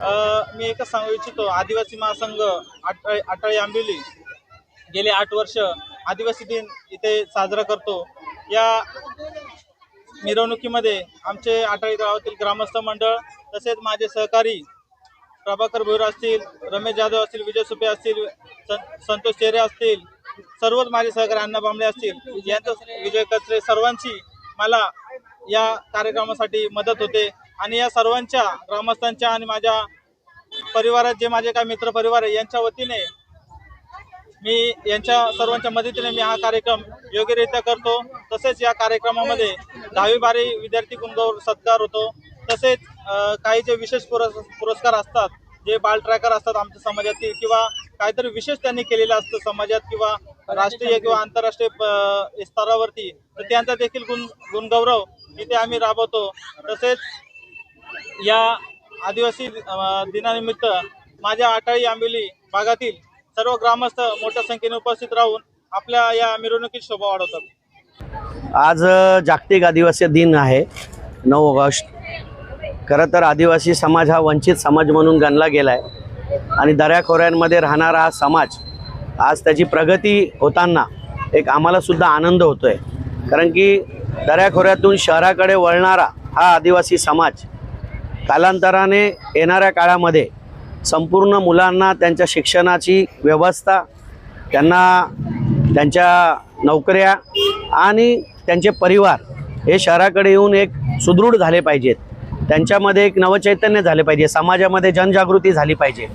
मी एकच सांगू इच्छितो आदिवासी महासंघ आटळी आटळी आंबिवली गेले आठ वर्ष आदिवासी दिन इथे साजरा करतो. या मिरवणुकीमध्ये आमचे आटळी गावातील ग्रामस्थ मंडळ तसेच माझे सहकारी प्रभाकर भोईर असतील रमेश जाधव असतील विजय सुपे असतील संतोष चेहरे असतील सर्वच माझे सहकारी अण्णा बांबळे असतील यांचं विजय कचरे सर्वांची मला या कार्यक्रमासाठी मदत होते. आणि या सर्वांच्या ग्रामस्थांच्या आणि माझ्या परिवारात जे माझे काही मित्र परिवार आहे यांच्या वतीने मी यांच्या सर्वांच्या मदतीने मी हा कार्यक्रम योग्यरित्या करतो. तसेच या कार्यक्रमामध्ये दहावी बारी विद्यार्थी गुणगौर सत्कार होतो. तसेच काही जे विशेष पुरस् पुरस्कार असतात जे बाल ट्रॅकर असतात आमच्या समाजातील किंवा काहीतरी विशेष त्यांनी केलेलं असतं समाजात किंवा राष्ट्रीय किंवा आंतरराष्ट्रीय स्तरावरती तर त्यांचा देखील गुण गुणगौरव इथे आम्ही राबवतो. तसेच या आदिवासी दिनानिमित्त माझ्या आटाळी आंबिली भागातील सर्व ग्रामस्थ मोठ्या संख्येने उपस्थित राहून आपल्या या मिरवणुकीत शोभा वाढवतात. आज जागतिक आदिवासी दिन आहे नऊ ऑगस्ट. खरं तर आदिवासी समाज हा वंचित समाज म्हणून गणला गेला आहे आणि दऱ्याखोऱ्यांमध्ये राहणारा हा समाज आज त्याची प्रगती होताना एक आम्हालासुद्धा आनंद होतो आहे कारण की दऱ्याखोऱ्यातून शहराकडे वळणारा हा आदिवासी समाज कालांतराने येणाऱ्या काळामध्ये संपूर्ण मुलांना त्यांच्या शिक्षणाची व्यवस्था त्यांना त्यांच्या नोकऱ्या आणि त्यांचे परिवार हे शहराकडे येऊन एक सुदृढ झाले पाहिजेत. त्यांच्यामध्ये एक नवचैतन्य झाले पाहिजे. समाजामध्ये जनजागृती झाली पाहिजे.